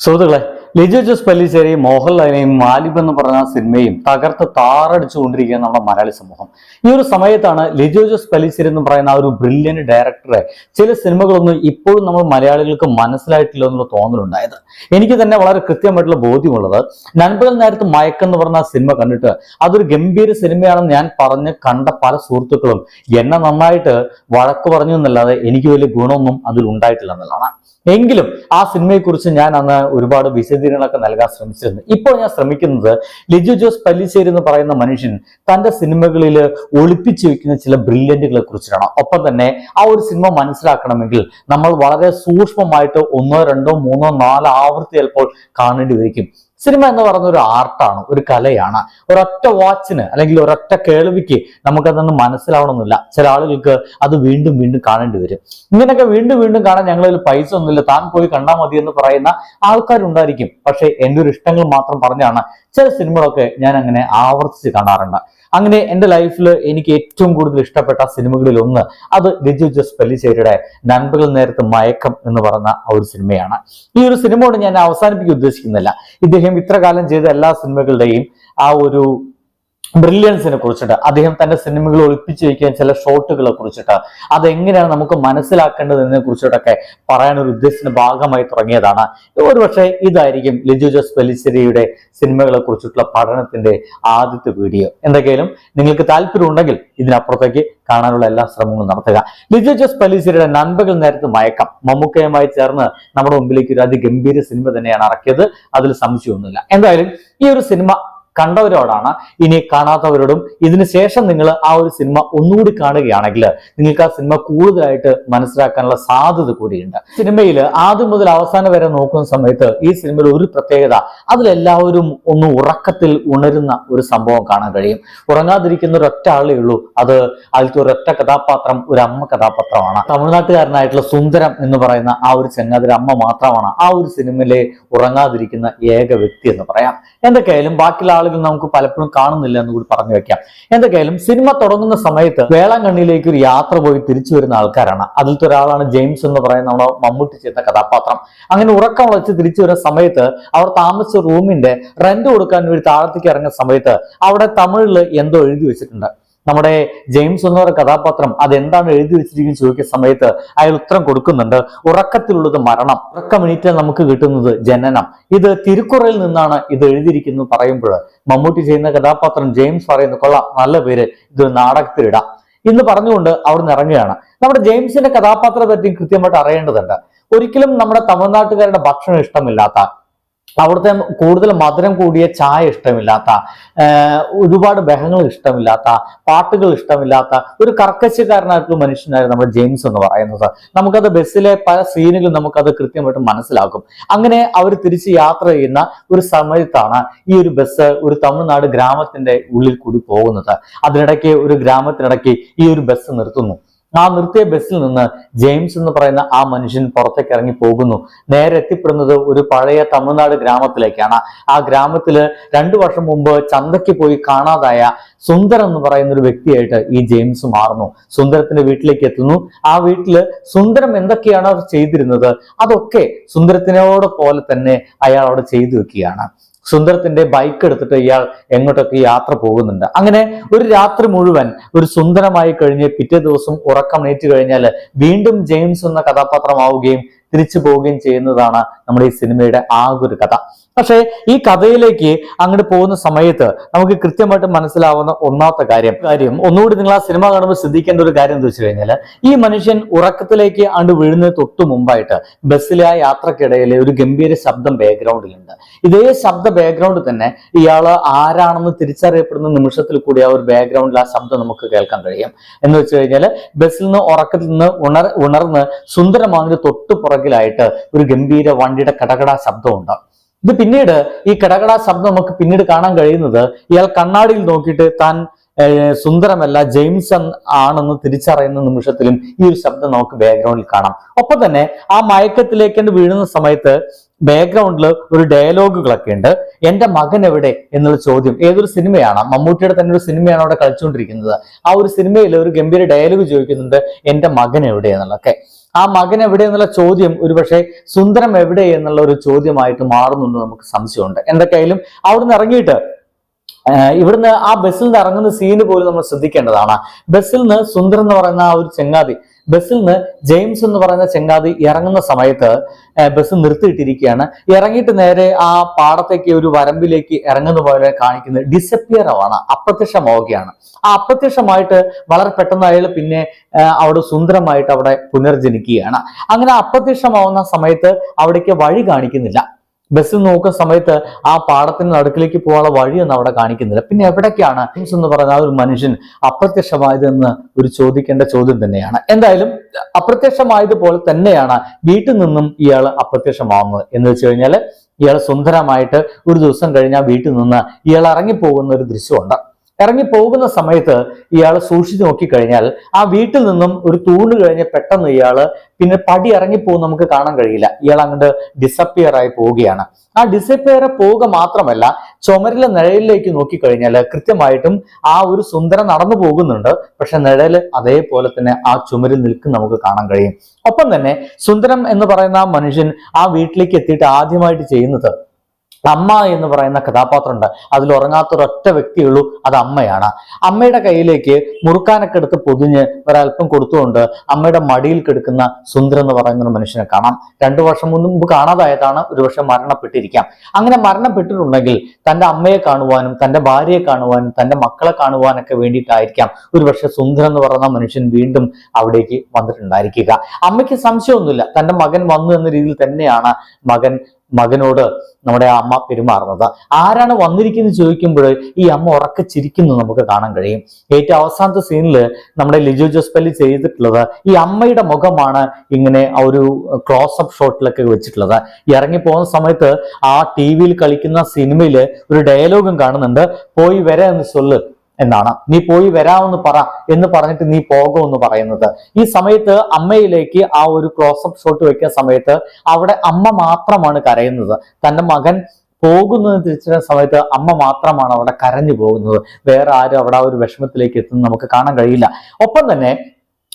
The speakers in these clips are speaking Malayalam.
സുഹൃത്തുക്കളെ ലിജോ ജോസ് പല്ലിശ്ശേരി മോഹൻലാലിനെയും മാലിബ് എന്ന് പറഞ്ഞ സിനിമയും തകർത്ത് താറടിച്ചുകൊണ്ടിരിക്കുകയാണ് നമ്മുടെ മലയാളി സമൂഹം. ഈ ഒരു സമയത്താണ് ലിജോ ജോസ് പല്ലിശ്ശേരി എന്ന് പറയുന്ന ഒരു ബ്രില്യന്റ് ഡയറക്ടറെ ചില സിനിമകളൊന്നും ഇപ്പോഴും നമ്മൾ മലയാളികൾക്ക് മനസ്സിലായിട്ടില്ല എന്നുള്ള തോന്നലുണ്ടായത്. എനിക്ക് തന്നെ വളരെ കൃത്യമായിട്ടുള്ള ബോധ്യമുള്ളത് നൻപകൽ നേരത്ത് മയക്കെന്ന് പറഞ്ഞ സിനിമ കണ്ടിട്ട് അതൊരു ഗംഭീര സിനിമയാണെന്ന് ഞാൻ പറഞ്ഞ് കണ്ട പല സുഹൃത്തുക്കളും എന്നെ നന്നായിട്ട് വഴക്ക് പറഞ്ഞു എന്നല്ലാതെ എനിക്ക് വലിയ ഗുണമൊന്നും അതിൽ ഉണ്ടായിട്ടില്ല എന്നുള്ളതാണ്. എങ്കിലും ആ സിനിമയെക്കുറിച്ച് ഞാൻ അന്ന് ഒരുപാട് വിശദീകരണങ്ങളൊക്കെ നൽകാൻ ശ്രമിച്ചിരുന്നു. ഇപ്പോൾ ഞാൻ ശ്രമിക്കുന്നത് ലിജു ജോസ് പല്ലിശ്ശേരി എന്ന് പറയുന്ന മനുഷ്യൻ തന്റെ സിനിമകളിൽ ഒളിപ്പിച്ചു വെക്കുന്ന ചില ബ്രില്യന്റുകളെ കുറിച്ചിട്ടാണ്. ഒപ്പം തന്നെ ആ ഒരു സിനിമ മനസ്സിലാക്കണമെങ്കിൽ നമ്മൾ വളരെ സൂക്ഷ്മമായിട്ട് ഒന്നോ രണ്ടോ മൂന്നോ നാലോ ആവൃത്തി ചിലപ്പോൾ കാണേണ്ടി വരിക്കും സിനിമ എന്ന് പറയുന്ന ഒരു ആർട്ടാണ് ഒരു കലയാണ്. ഒരൊറ്റ വാച്ചിന് അല്ലെങ്കിൽ ഒരൊറ്റ കേൾവിക്ക് നമുക്കതൊന്നും മനസ്സിലാവണമെന്നില്ല. ചില ആളുകൾക്ക് അത് വീണ്ടും വീണ്ടും കാണേണ്ടി വരും. ഇങ്ങനെയൊക്കെ വീണ്ടും വീണ്ടും കാണാൻ ഞങ്ങളിൽ പൈസ ഒന്നുമില്ല. താൻ പോയി കണ്ടാൽ മതി എന്ന് പറയുന്ന ആൾക്കാരുണ്ടായിരിക്കും. പക്ഷേ എന്റെ ഒരു ഇഷ്ടങ്ങൾ മാത്രം പറഞ്ഞാണ് ചില സിനിമകളൊക്കെ ഞാൻ അങ്ങനെ ആവർത്തിച്ച് കാണാറുണ്ട്. അങ്ങനെ എന്റെ ലൈഫിൽ എനിക്ക് ഏറ്റവും കൂടുതൽ ഇഷ്ടപ്പെട്ട സിനിമകളിൽ ഒന്ന് അത് ലിജു ജസ് പല്ലിശ്ശേരിയുടെ നൻപകൽ നേരത്ത് മയക്കം എന്ന് പറഞ്ഞ ആ ഒരു സിനിമയാണ്. ഈ ഒരു സിനിമയോട് ഞാൻ അവസാനിപ്പിക്കാൻ ഉദ്ദേശിക്കുന്നില്ല. ഇദ്ദേഹം ഇത്ര കാലം ചെയ്ത എല്ലാ സിനിമകളുടെയും ആ ഒരു ബ്രില്യൻസിനെ കുറിച്ചിട്ട് അദ്ദേഹം തന്റെ സിനിമകൾ ഒളിപ്പിച്ചു വയ്ക്കാൻ ചില ഷോട്ടുകളെ കുറിച്ചിട്ട് അതെങ്ങനെയാണ് നമുക്ക് മനസ്സിലാക്കേണ്ടതിനെ കുറിച്ചിട്ടൊക്കെ പറയാൻ ഒരു ഉദ്ദേശത്തിന്റെ ഭാഗമായി തുടങ്ങിയതാണ്. ഒരുപക്ഷെ ഇതായിരിക്കും ലിജു ജോസ് പെലിശ്ശേരിയുടെ സിനിമകളെ കുറിച്ചിട്ടുള്ള പഠനത്തിന്റെ ആദ്യത്തെ വീഡിയോ. എന്തൊക്കെയാലും നിങ്ങൾക്ക് താല്പര്യമുണ്ടെങ്കിൽ ഇതിനപ്പുറത്തേക്ക് കാണാനുള്ള എല്ലാ ശ്രമങ്ങളും നടത്തുക. ലിജു ജോസ് പെലിശ്ശേരിയുടെ നൻപകൾ നേരത്ത് മയക്കം. മമ്മൂക്കയുമായി ചേർന്ന് നമ്മുടെ മുമ്പിലേക്ക് ഒരു അതിഗംഭീര സിനിമ തന്നെയാണ് ഇറക്കിയത്. അതിൽ സംശയമൊന്നുമില്ല. എന്തായാലും ഈ ഒരു സിനിമ കണ്ടവരോടാണ്. ഇനി കാണാത്തവരോടും ഇതിനുശേഷം നിങ്ങൾ ആ ഒരു സിനിമ ഒന്നുകൂടി കാണുകയാണെങ്കിൽ നിങ്ങൾക്ക് ആ സിനിമ കൂടുതലായിട്ട് മനസ്സിലാക്കാനുള്ള സാധ്യത കൂടിയുണ്ട്. സിനിമയിൽ ആദ്യം മുതൽ അവസാനം വരെ നോക്കുന്ന സമയത്ത് ഈ സിനിമയിൽ ഒരു പ്രത്യേകത അതിലെല്ലാവരും ഒന്ന് ഉറക്കത്തിൽ ഉണരുന്ന ഒരു സംഭവം കാണാൻ കഴിയും. ഉറങ്ങാതിരിക്കുന്ന ഒരൊറ്റ ആളേ ഉള്ളൂ. അത് അതിലത്തെ ഒരൊറ്റ കഥാപാത്രം ഒരു അമ്മ കഥാപാത്രമാണ്. തമിഴ്നാട്ടുകാരനായിട്ടുള്ള സുന്ദരം എന്ന് പറയുന്ന ആ ഒരു ചങ്ങാതിരി അമ്മ മാത്രമാണ് ആ ഒരു സിനിമയിലെ ഉറങ്ങാതിരിക്കുന്ന ഏക വ്യക്തി എന്ന് പറയാം. എന്തൊക്കെയായാലും ബാക്കിയുള്ള ആളുകൾ നമുക്ക് പലപ്പോഴും കാണുന്നില്ല എന്ന് കൂടി പറഞ്ഞു വെക്കാം. എന്തൊക്കെയായാലും സിനിമ തുടങ്ങുന്ന സമയത്ത് വേളാങ്കണ്ണിയിലേക്ക് ഒരു യാത്ര പോയി തിരിച്ചു വരുന്ന ആൾക്കാരാണ്. അതിലത്തെ ഒരാളാണ് ജെയിംസ് എന്ന് പറയുന്ന നമ്മുടെ മമ്മൂട്ടി ചെയ്ത കഥാപാത്രം. അങ്ങനെ ഉറക്കം വളച്ച് തിരിച്ചു വരുന്ന സമയത്ത് അവർ താമസിച്ച റൂമിന്റെ റെന്റ് കൊടുക്കാൻ വേണ്ടി താഴത്തേക്ക് ഇറങ്ങുന്ന സമയത്ത് അവിടെ തമിഴിൽ എന്തോ എഴുതി വെച്ചിട്ടുണ്ട്. നമ്മുടെ ജെയിംസ് എന്ന പറയുന്ന കഥാപാത്രം അതെന്താണ് എഴുതി വെച്ചിരിക്കുന്നത് ചോദിക്കുന്ന സമയത്ത് അയാൾ ഉത്തരം കൊടുക്കുന്നുണ്ട്. ഉറക്കത്തിലുള്ളത് മരണം. ഉറക്കമെണീറ്റാൽ നമുക്ക് കിട്ടുന്നത് ജനനം. ഇത് തിരുക്കുറയിൽ നിന്നാണ് ഇത് എഴുതിയിരിക്കുന്നത് പറയുമ്പോൾ മമ്മൂട്ടി ചെയ്യുന്ന കഥാപാത്രം ജെയിംസ് പറയുന്നു കൊള്ളാം നല്ല പേര്. ഇത് നാടകത്തിലിടാം. എന്ന് പറഞ്ഞുകൊണ്ട് അവിടുന്ന് ഇറങ്ങുകയാണ്. നമ്മുടെ ജെയിംസിന്റെ കഥാപാത്രത്തെ പറ്റി കൃത്യമായിട്ട് അറിയേണ്ടതുണ്ട്. ഒരിക്കലും നമ്മുടെ തമിഴ്നാട്ടുകാരുടെ ഭക്ഷണം ഇഷ്ടമില്ലാത്ത അവിടുത്തെ കൂടുതൽ മധുരം കൂടിയ ചായ ഇഷ്ടമില്ലാത്ത ഒരുപാട് ബഹങ്ങൾ ഇഷ്ടമില്ലാത്ത പാട്ടുകൾ ഇഷ്ടമില്ലാത്ത ഒരു കർക്കശക്കാരനായിട്ടുള്ള മനുഷ്യനായിരുന്നു നമ്മുടെ ജെയിംസ് എന്ന് പറയുന്നത്. നമുക്കത് ബസ്സിലെ പല സീനുകളും നമുക്കത് കൃത്യമായിട്ട് മനസ്സിലാക്കും. അങ്ങനെ അവർ തിരിച്ച് യാത്ര ചെയ്യുന്ന ഒരു സമയത്താണ് ഈ ഒരു ബസ് ഒരു തമിഴ്നാട് ഗ്രാമത്തിന്റെ ഉള്ളിൽ കൂടി പോകുന്നത്. അതിനിടയ്ക്ക് ഒരു ഗ്രാമത്തിനിടയ്ക്ക് ഈ ഒരു ബസ് നിർത്തുന്നു. ആ നിർത്തിയ ബസ്സിൽ നിന്ന് ജെയിംസ് എന്ന് പറയുന്ന ആ മനുഷ്യൻ പുറത്തേക്ക് ഇറങ്ങി പോകുന്നു. നേരെ എത്തിപ്പെടുന്നത് ഒരു പഴയ തമിഴ്നാട് ഗ്രാമത്തിലേക്കാണ്. ആ ഗ്രാമത്തിൽ രണ്ടു വർഷം മുമ്പ് ചന്തയ്ക്ക് പോയി കാണാതായ സുന്ദർ എന്ന് പറയുന്ന ഒരു വ്യക്തിയായിട്ട് ഈ ജെയിംസ് മാറുന്നു. സുന്ദരത്തിന്റെ വീട്ടിലേക്ക് എത്തുന്നു. ആ വീട്ടിൽ സുന്ദരം എന്തൊക്കെയാണ് അവർ ചെയ്തിരുന്നത്? അതൊക്കെ സുന്ദരത്തിനോട് പോലെ തന്നെ അയാൾ അവിടെ ചെയ്തു വെക്കുകയാണ്. സുന്ദരത്തിന്റെ ബൈക്ക് എടുത്തിട്ട് ഇയാൾ എങ്ങോട്ടൊക്കെ യാത്ര പോകുന്നുണ്ട്. അങ്ങനെ ഒരു രാത്രി മുഴുവൻ ഒരു സുന്ദരമായി കഴിഞ്ഞ് പിറ്റേ ദിവസം ഉറക്കം നീറ്റ് കഴിഞ്ഞാൽ വീണ്ടും ജെയിംസ് എന്ന കഥാപാത്രമാവുകയും തിരിച്ചു പോവുകയും ചെയ്യുന്നതാണ് നമ്മുടെ ഈ സിനിമയുടെ ആകെ ഒരു കഥ. പക്ഷേ ഈ കഥയിലേക്ക് അങ്ങോട്ട് പോകുന്ന സമയത്ത് നമുക്ക് കൃത്യമായിട്ട് മനസ്സിലാവുന്ന ഒന്നാമത്തെ കാര്യം കാര്യം ഒന്നുകൂടി നിങ്ങൾ ആ സിനിമ കാണുമ്പോൾ ശ്രദ്ധിക്കേണ്ട ഒരു കാര്യം എന്ന് വെച്ച് കഴിഞ്ഞാൽ ഈ മനുഷ്യൻ ഉറക്കത്തിലേക്ക് ആണ്ട് വീഴുന്നതിന് തൊട്ട് മുമ്പായിട്ട് ബസ്സിലെ ആ യാത്രക്കിടയിൽ ഒരു ഗംഭീര ശബ്ദം ബാക്ക്ഗ്രൗണ്ടിലുണ്ട് ഇതേ ശബ്ദ ബാക്ക്ഗ്രൗണ്ട് തന്നെ ഇയാൾ ആരാണെന്ന് തിരിച്ചറിയപ്പെടുന്ന നിമിഷത്തിൽ കൂടി ആ ഒരു ബാക്ക്ഗ്രൗണ്ടിൽ ആ ശബ്ദം നമുക്ക് കേൾക്കാൻ കഴിയും. എന്ന് വെച്ച് കഴിഞ്ഞാൽ ബസ്സിൽ നിന്ന് ഉറക്കത്തിൽ നിന്ന് ഉണർ ഉണർന്ന് സുന്ദരമാവിന് തൊട്ടു പുറകിലായിട്ട് ഒരു ഗംഭീര വണ്ടിയുടെ കടകട ശബ്ദമുണ്ട്. ഇത് പിന്നീട് ഈ കടകട ശബ്ദം നമുക്ക് പിന്നീട് കാണാൻ കഴിയുന്നത് ഇയാൾ കണ്ണാടിയിൽ നോക്കിയിട്ട് താൻ സുന്ദരമല്ല ജെയിംസൺ ആണെന്ന് തിരിച്ചറിയുന്ന നിമിഷത്തിലും ഈ ഒരു ശബ്ദം നമുക്ക് ബാക്ക്ഗ്രൗണ്ടിൽ കാണാം. ഒപ്പം തന്നെ ആ മയക്കത്തിലേക്ക് വീഴുന്ന സമയത്ത് ബാക്ക്ഗ്രൗണ്ടിൽ ഒരു ഡയലോഗുകളൊക്കെ ഉണ്ട്. എന്റെ മകൻ എവിടെ? എന്നുള്ള ചോദ്യം. ഏതൊരു സിനിമയാണ്? മമ്മൂട്ടിയുടെ തന്നെ ഒരു സിനിമയാണ് അവിടെ കളിച്ചുകൊണ്ടിരിക്കുന്നത്. ആ ഒരു സിനിമയിൽ ഒരു ഗംഭീര ഡയലോഗ് ചോദിക്കുന്നുണ്ട് എന്റെ മകൻ എവിടെ? എന്നുള്ളതൊക്കെ. ആ മകൻ എവിടെ എന്നുള്ള ചോദ്യം ഒരുപക്ഷെ സുന്ദരം എവിടെ എന്നുള്ള ഒരു ചോദ്യമായിട്ട് മാറുന്നു നമുക്ക് സംശയമുണ്ട്. എന്തൊക്കെയായാലും അവിടുന്ന് ഇറങ്ങിയിട്ട് ഇവിടുന്ന് ആ ബസ്സിൽ നിന്ന് ഇറങ്ങുന്ന സീന് പോലും നമ്മൾ ശ്രദ്ധിക്കേണ്ടതാണ്. ബസ്സിൽ നിന്ന് സുന്ദർ എന്ന് പറയുന്ന ആ ഒരു ചെങ്ങാതി ബസ്സിൽ നിന്ന് ജെയിംസ് എന്ന് പറയുന്ന ചെങ്ങാതി ഇറങ്ങുന്ന സമയത്ത് ബസ് നിർത്തിയിട്ടിരിക്കുകയാണ്. ഇറങ്ങിയിട്ട് നേരെ ആ പാടത്തേക്ക് ഒരു വരമ്പിലേക്ക് ഇറങ്ങുന്ന പോലെ കാണിക്കുന്നത് ഡിസപ്പിയർ ആവാണ് അപ്രത്യക്ഷമാവുകയാണ്. ആ അപ്രത്യക്ഷമായിട്ട് വളരെ പെട്ടെന്ന് അയാൾ പിന്നെ അവിടെ സുന്ദരമായിട്ട് അവിടെ പുനർജനിക്കുകയാണ്. അങ്ങനെ അപ്രത്യക്ഷമാവുന്ന സമയത്ത് അവിടേക്ക് വഴി കാണിക്കുന്നില്ല. ബസ്സിൽ നോക്കുന്ന സമയത്ത് ആ പാടത്തിന് നടുക്കിലേക്ക് പോകാനുള്ള വഴിയൊന്നും അവിടെ കാണിക്കുന്നില്ല. പിന്നെ എവിടേക്കാണ് ഹിംസ് എന്ന് പറഞ്ഞാൽ ഒരു മനുഷ്യൻ അപ്രത്യക്ഷമായതെന്ന് ഒരു ചോദിക്കേണ്ട ചോദ്യം തന്നെയാണ്. എന്തായാലും അപ്രത്യക്ഷമായതുപോലെ തന്നെയാണ് വീട്ടിൽ നിന്നും ഇയാൾ അപ്രത്യക്ഷമാവുന്നത്. എന്ന് വെച്ച് കഴിഞ്ഞാൽ ഇയാൾ സുന്ദരമായിട്ട് ഒരു ദിവസം കഴിഞ്ഞാൽ വീട്ടിൽ നിന്ന് ഇയാൾ ഇറങ്ങിപ്പോകുന്ന ഒരു ദൃശ്യമുണ്ട്. ഇറങ്ങി പോകുന്ന സമയത്ത് ഇയാൾ സൂക്ഷിച്ചു നോക്കിക്കഴിഞ്ഞാൽ ആ വീട്ടിൽ നിന്നും ഒരു തൂണ് കഴിഞ്ഞ് പെട്ടെന്ന് ഇയാൾ പിന്നെ പടി ഇറങ്ങിപ്പോകും നമുക്ക് കാണാൻ കഴിയില്ല. ഇയാൾ അങ്ങോട്ട് ഡിസപ്പിയർ ആയി പോവുകയാണ്. ആ ഡിസപ്പിയർ പോവുക മാത്രമല്ല ചുമരിലെ നിഴലിലേക്ക് നോക്കിക്കഴിഞ്ഞാൽ കൃത്യമായിട്ടും ആ ഒരു സുന്ദരം നടന്നു പോകുന്നുണ്ട്. പക്ഷെ നിഴൽ അതേപോലെ തന്നെ ആ ചുമരിൽ നിൽക്കും നമുക്ക് കാണാൻ കഴിയും. ഒപ്പം തന്നെ സുന്ദരം എന്ന് പറയുന്ന ആ മനുഷ്യൻ ആ വീട്ടിലേക്ക് എത്തിയിട്ട് ആദ്യമായിട്ട് ചെയ്യുന്നത് അമ്മ എന്ന് പറയുന്ന കഥാപാത്രം ഉണ്ട് അതിൽ ഉറങ്ങാത്തൊരൊറ്റ വ്യക്തിയുള്ളൂ അത് അമ്മയാണ്. അമ്മയുടെ കയ്യിലേക്ക് മുറുക്കാനൊക്കെ എടുത്ത് പൊതിഞ്ഞ് ഒരല്പം കൊടുത്തുകൊണ്ട് അമ്മയുടെ മടിയിൽ കിടക്കുന്ന സുന്ദരൻ എന്ന് പറയുന്ന ഒരു മനുഷ്യനെ കാണാം. രണ്ടു വർഷം മുമ്പ് കാണാതായതാണ് ഒരുപക്ഷെ മരണപ്പെട്ടിരിക്കാം. അങ്ങനെ മരണപ്പെട്ടിട്ടുണ്ടെങ്കിൽ തന്റെ അമ്മയെ കാണുവാനും തന്റെ ഭാര്യയെ കാണുവാനും തന്റെ മക്കളെ കാണുവാനൊക്കെ വേണ്ടിയിട്ടായിരിക്കാം ഒരുപക്ഷെ സുന്ദരൻ എന്ന് പറയുന്ന മനുഷ്യൻ വീണ്ടും അവിടേക്ക് വന്നിട്ടുണ്ടായിരിക്കുക. അമ്മയ്ക്ക് സംശയമൊന്നുമില്ല തന്റെ മകൻ വന്നു എന്ന രീതിയിൽ തന്നെയാണ് മകൻ മകനോട് നമ്മുടെ അമ്മ പെരുമാറുന്നത്. ആരാണ് വന്നിരിക്കുന്നത് ചോദിക്കുമ്പോൾ ഈ അമ്മ ഉറക്കെ ചിരിക്കുന്നു നമുക്ക് കാണാൻ കഴിയും. ഏറ്റവും അവസാനത്തെ സീനിൽ നമ്മുടെ ലിജു ജോസ്പല്ലി ചെയ്തിട്ടുള്ളത് ഈ അമ്മയുടെ മുഖമാണ് ഇങ്ങനെ ആ ഒരു ക്ലോസപ്പ് ഷോട്ടിലൊക്കെ വെച്ചിട്ടുള്ളത്. ഇറങ്ങി പോകുന്ന സമയത്ത് ആ ടി വിയിൽ കളിക്കുന്ന സിനിമയിൽ ഒരു ഡയലോഗും കാണുന്നുണ്ട്. പോയി വരാ എന്ന് ചൊല്ല് എന്നാണ്. നീ പോയി വരാമെന്ന് പറ എന്ന് പറഞ്ഞിട്ട് നീ പോകുമെന്ന് പറയുന്നത്. ഈ സമയത്ത് അമ്മയിലേക്ക് ആ ഒരു ക്ലോസപ്പ് ഷോട്ട് വെക്കുന്ന സമയത്ത് അവിടെ അമ്മ മാത്രമാണ് കരയുന്നത്. തന്റെ മകൻ പോകുന്നത് തിരിച്ചറിയുന്ന സമയത്ത് അമ്മ മാത്രമാണ് അവിടെ കരഞ്ഞു പോകുന്നത്. വേറെ ആരും അവിടെ ആ ഒരു വിഷമത്തിലേക്ക് എത്തുന്നത് നമുക്ക് കാണാൻ കഴിയില്ല. ഒപ്പം തന്നെ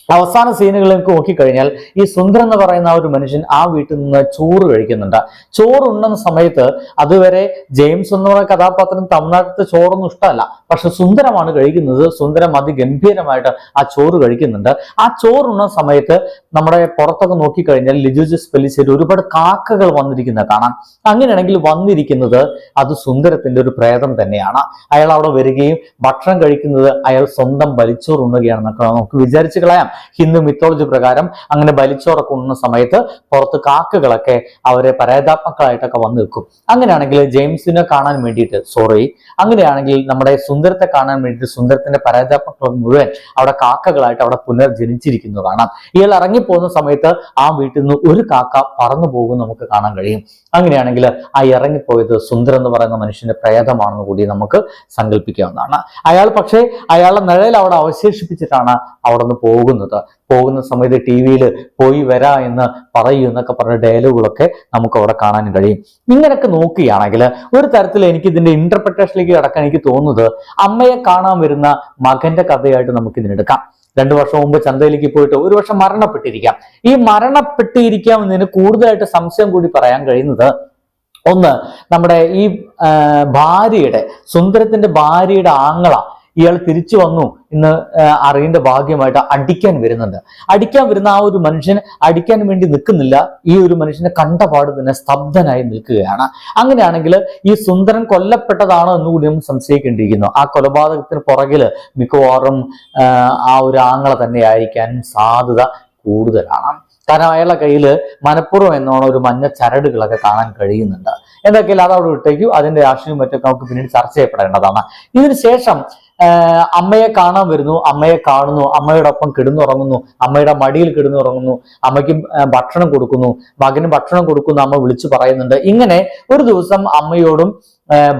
അവസാന സീനുകളിലേക്ക് നോക്കിക്കഴിഞ്ഞാൽ ഈ സുന്ദരൻ എന്ന് പറയുന്ന ആ ഒരു മനുഷ്യൻ ആ വീട്ടിൽ നിന്ന് ചോറ് കഴിക്കുന്നുണ്ട്. ചോറ് ഉണ്ണുന്ന സമയത്ത് അതുവരെ ജെയിംസ് എന്ന് പറയുന്ന കഥാപാത്രം തമിഴ്നാട്ടിലത്തെ ചോറൊന്നും ഇഷ്ടമല്ല. പക്ഷെ സുന്ദരമാണ് കഴിക്കുന്നത്. സുന്ദരം അതിഗംഭീരമായിട്ട് ആ ചോറ് കഴിക്കുന്നുണ്ട്. ആ ചോറുണ്ണുന്ന സമയത്ത് നമ്മുടെ പുറത്തൊക്കെ നോക്കിക്കഴിഞ്ഞാൽ ലിജു ജസ് പെല്ലിശ്ശേരി ഒരുപാട് കാക്കകൾ വന്നിരിക്കുന്നത് കാണാം. അങ്ങനെയാണെങ്കിൽ വന്നിരിക്കുന്നത് അത് സുന്ദരത്തിന്റെ ഒരു പ്രേതം തന്നെയാണ്. അയാൾ അവിടെ വരികയും ഭക്ഷണം കഴിക്കുന്നത് അയാൾ സ്വന്തം വലിച്ചോറുണ്ണുകയാണെന്നൊക്കെ നമുക്ക് വിചാരിച്ചു കളയാം. ഹിന്ദു മിത്തോളജി പ്രകാരം അങ്ങനെ ബലിച്ചോറൊക്കെ ഉണ്ണുന്ന സമയത്ത് പുറത്ത് കാക്കകളൊക്കെ അവരെ പരേതാത്മക്കളായിട്ടൊക്കെ വന്നു നിൽക്കും. അങ്ങനെയാണെങ്കിൽ ജെയിംസിനെ കാണാൻ വേണ്ടിയിട്ട് സോറി അങ്ങനെയാണെങ്കിൽ നമ്മുടെ സുന്ദരത്തെ കാണാൻ വേണ്ടിയിട്ട് സുന്ദരത്തിന്റെ പരേതാത്മക്കൾ മുഴുവൻ അവിടെ കാക്കകളായിട്ട് അവിടെ പുനർജനിച്ചിരിക്കുന്നു കാണാം. ഇയാൾ ഇറങ്ങിപ്പോകുന്ന സമയത്ത് ആ വീട്ടിൽ നിന്ന് ഒരു കാക്ക പറന്നു പോകും നമുക്ക് കാണാൻ കഴിയും. അങ്ങനെയാണെങ്കിൽ ആ ഇറങ്ങിപ്പോയത് സുന്ദരൻ എന്ന് പറയുന്ന മനുഷ്യന്റെ പ്രേതമാണെന്ന് കൂടി നമുക്ക് സങ്കല്പിക്കാവുന്നതാണ് അയാൾ പക്ഷേ അയാളുടെ നിഴൽ അവിടെ അവശേഷിപ്പിച്ചിട്ടാണ് അവിടെ നിന്ന് പോകുന്നത്. പോകുന്ന സമയത്ത് ടി വിയിൽ പോയി വരാ എന്ന് പറയൂ എന്നൊക്കെ പറഞ്ഞ ഡയലോഗുകളൊക്കെ നമുക്ക് അവിടെ കാണാൻ കഴിയും. ഇങ്ങനെയൊക്കെ നോക്കുകയാണെങ്കിൽ ഒരു തരത്തിൽ എനിക്ക് ഇതിന്റെ ഇന്റർപ്രിട്ടേഷനിലേക്ക് കടക്കാൻ എനിക്ക് തോന്നുന്നത് അമ്മയെ കാണാൻ വരുന്ന മകന്റെ കഥയായിട്ട് നമുക്ക് ഇതിനെടുക്കാം രണ്ടു വർഷം മുമ്പ് ചന്തയിലേക്ക് പോയിട്ട് ഒരു വർഷം മരണപ്പെട്ടിരിക്കാം. ഈ മരണപ്പെട്ടിരിക്കാം എന്നതിന് കൂടുതലായിട്ട് സംശയം കൂടി പറയാൻ കഴിയുന്നത് ഒന്ന് നമ്മുടെ ഈ ഭാര്യയുടെ സുന്ദരത്തിന്റെ ഭാര്യയുടെ ആങ്ങള ഇയാൾ തിരിച്ചു വന്നു എന്ന് അറിയേണ്ട ഭാഗ്യമായിട്ട് അടിക്കാൻ വരുന്നുണ്ട്. അടിക്കാൻ വരുന്ന ആ ഒരു മനുഷ്യൻ അടിക്കാൻ വേണ്ടി നിൽക്കുന്നില്ല. ഈ ഒരു മനുഷ്യനെ കണ്ടപാട് തന്നെ സ്തബ്ധനായി നിൽക്കുകയാണ്. അങ്ങനെയാണെങ്കിൽ ഈ സുന്ദരൻ കൊല്ലപ്പെട്ടതാണോ എന്ന് കൂടി നമ്മൾ സംശയിക്കേണ്ടിയിരിക്കുന്നു. ആ കൊലപാതകത്തിന് പുറകിൽ മിക്കവാറും ആ, ഒരു ആങ്ങള തന്നെ ആയിരിക്കാൻ സാധ്യത കൂടുതലാണ്. കാരണം അയാളുടെ കയ്യിൽ മനഃപൂർവം എന്നോണം ഒരു മഞ്ഞ ചരടുകളൊക്കെ കാണാൻ കഴിയുന്നുണ്ട്. എന്തൊക്കെയാലും അതവിടെ വിട്ടേക്കും. അതിന്റെ രാഷ്ട്രീയം മറ്റൊക്കെ നമുക്ക് പിന്നീട് ചർച്ച ചെയ്യപ്പെടേണ്ടതാണ്. ഇതിന് ശേഷം ആഹ് അമ്മയെ കാണാൻ വരുന്നു അമ്മയെ കാണുന്നു അമ്മയോടൊപ്പം കിടന്നുറങ്ങുന്നു അമ്മയുടെ മടിയിൽ കിടന്നുറങ്ങുന്നു അമ്മയ്ക്ക് ഭക്ഷണം കൊടുക്കുന്നു മകന് ഭക്ഷണം കൊടുക്കുന്നു അമ്മ വിളിച്ചു പറയുന്നുണ്ട്. ഇങ്ങനെ ഒരു ദിവസം അമ്മയോടും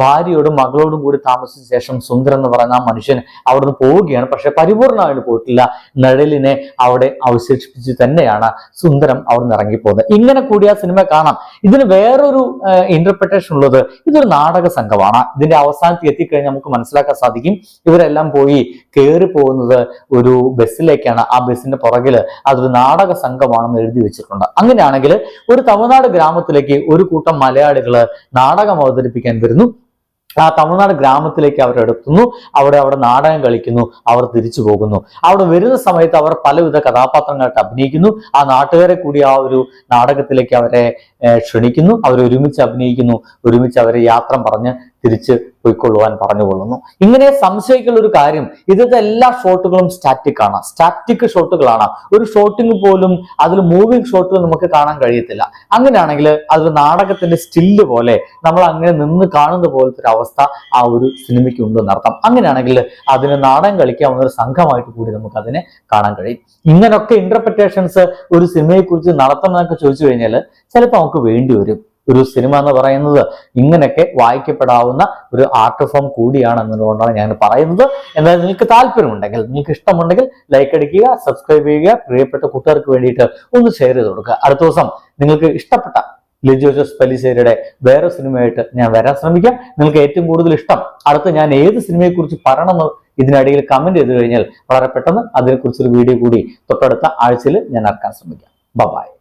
ഭാര്യയോടും മകളോടും കൂടി താമസിച്ച ശേഷം സുന്ദരൻ എന്ന് പറയുന്ന ആ മനുഷ്യൻ അവിടുന്ന് പോവുകയാണ്. പക്ഷെ പരിപൂർണമായിട്ട് പോയിട്ടില്ല. നിഴലിനെ അവിടെ അവശേഷിപ്പിച്ച് തന്നെയാണ് സുന്ദരം അവിടുന്ന് ഇറങ്ങിപ്പോകുന്നത്. ഇങ്ങനെ കൂടി ആ സിനിമ കാണാം. ഇതിന് വേറൊരു ഇന്റർപ്രിട്ടേഷൻ ഉള്ളത് ഇതൊരു നാടക സംഘമാണ്. ഇതിന്റെ അവസാനത്തിൽ എത്തിക്കഴിഞ്ഞാൽ നമുക്ക് മനസ്സിലാക്കാൻ സാധിക്കും ഇവരെല്ലാം പോയി കയറി പോകുന്നത് ഒരു ബസ്സിലേക്കാണ്. ആ ബസ്സിന്റെ പുറകിൽ അതൊരു നാടക സംഘമാണെന്ന് എഴുതി വെച്ചിട്ടുണ്ട്. അങ്ങനെയാണെങ്കിൽ ഒരു തമിഴ്നാട് ഗ്രാമത്തിലേക്ക് ഒരു കൂട്ടം മലയാളികൾ നാടകം അവതരിപ്പിക്കാൻ വരുന്നു ആ തമിഴ്നാട് ഗ്രാമത്തിലേക്ക് അവർ എടുത്തുന്നു അവിടെ അവിടെ നാടകം കളിക്കുന്നു. അവർ തിരിച്ചു പോകുന്നു. അവിടെ വരുന്ന സമയത്ത് അവർ പലവിധ കഥാപാത്രങ്ങളായിട്ട് അഭിനയിക്കുന്നു. ആ നാട്ടുകാരെ കൂടി ആ ഒരു നാടകത്തിലേക്ക് അവരെ ക്ഷണിക്കുന്നു. അവർ ഒരുമിച്ച് അഭിനയിക്കുന്നു. ഒരുമിച്ച് അവരെ യാത്ര പറഞ്ഞ് തിരിച്ച് പോയിക്കൊള്ളുവാൻ പറഞ്ഞുകൊള്ളുന്നു. ഇങ്ങനെ സംശയിക്കുന്ന ഒരു കാര്യം ഇതിന്റെ എല്ലാ ഷോട്ടുകളും സ്റ്റാറ്റിക് ആണ്. സ്റ്റാറ്റിക് ഷോട്ടുകളാണ്. ഒരു ഷോട്ടിങ് പോലും അതിൽ മൂവിങ് ഷോട്ടുകൾ നമുക്ക് കാണാൻ കഴിയത്തില്ല. അങ്ങനെയാണെങ്കിൽ അത് നാടകത്തിന്റെ സ്റ്റില്ല് പോലെ നമ്മൾ അങ്ങനെ നിന്ന് കാണുന്ന പോലത്തെ ഒരു അവസ്ഥ ആ ഒരു സിനിമയ്ക്ക് ഉണ്ടെന്നർത്ഥം അങ്ങനെയാണെങ്കിൽ അതിന് നാടകം കളിക്കാവുന്ന ഒരു സംഘമായിട്ട് കൂടി നമുക്ക് അതിനെ കാണാൻ കഴിയും. ഇങ്ങനൊക്കെ ഇന്റർപ്രിറ്റേഷൻസ് ഒരു സിനിമയെ കുറിച്ച് നടത്തുന്നതൊക്കെ ചോദിച്ചു കഴിഞ്ഞാൽ ചിലപ്പോൾ നമുക്ക് വേണ്ടി വരും. ഒരു സിനിമ എന്ന് പറയുന്നത് ഇങ്ങനെയൊക്കെ വായിക്കപ്പെടാവുന്ന ഒരു ആർട്ട് ഫോം കൂടിയാണ് എന്നതുകൊണ്ടാണ് ഞാൻ പറയുന്നത്. എന്നാൽ നിങ്ങൾക്ക് താല്പര്യമുണ്ടെങ്കിൽ നിങ്ങൾക്ക് ഇഷ്ടമുണ്ടെങ്കിൽ ലൈക്ക് അടിക്കുക സബ്സ്ക്രൈബ് ചെയ്യുക പ്രിയപ്പെട്ട കൂട്ടുകാർക്ക് വേണ്ടിയിട്ട് ഒന്ന് ഷെയർ ചെയ്ത് കൊടുക്കുക. അടുത്ത ദിവസം നിങ്ങൾക്ക് ഇഷ്ടപ്പെട്ട ലിജോ ജോസ് പലിശ്ശേരിയുടെ വേറെ സിനിമയായിട്ട് ഞാൻ വരാൻ ശ്രമിക്കാം. നിങ്ങൾക്ക് ഏറ്റവും കൂടുതൽ ഇഷ്ടം അടുത്ത് ഞാൻ ഏത് സിനിമയെക്കുറിച്ച് പറയണമെന്ന് ഇതിനിടയിൽ കമന്റ് ചെയ്ത് കഴിഞ്ഞാൽ വളരെ പെട്ടെന്ന് അതിനെക്കുറിച്ചൊരു വീഡിയോ കൂടി തൊട്ടടുത്ത ആഴ്ചയിൽ ഞാൻ ഇറക്കാൻ ശ്രമിക്കാം. ബൈ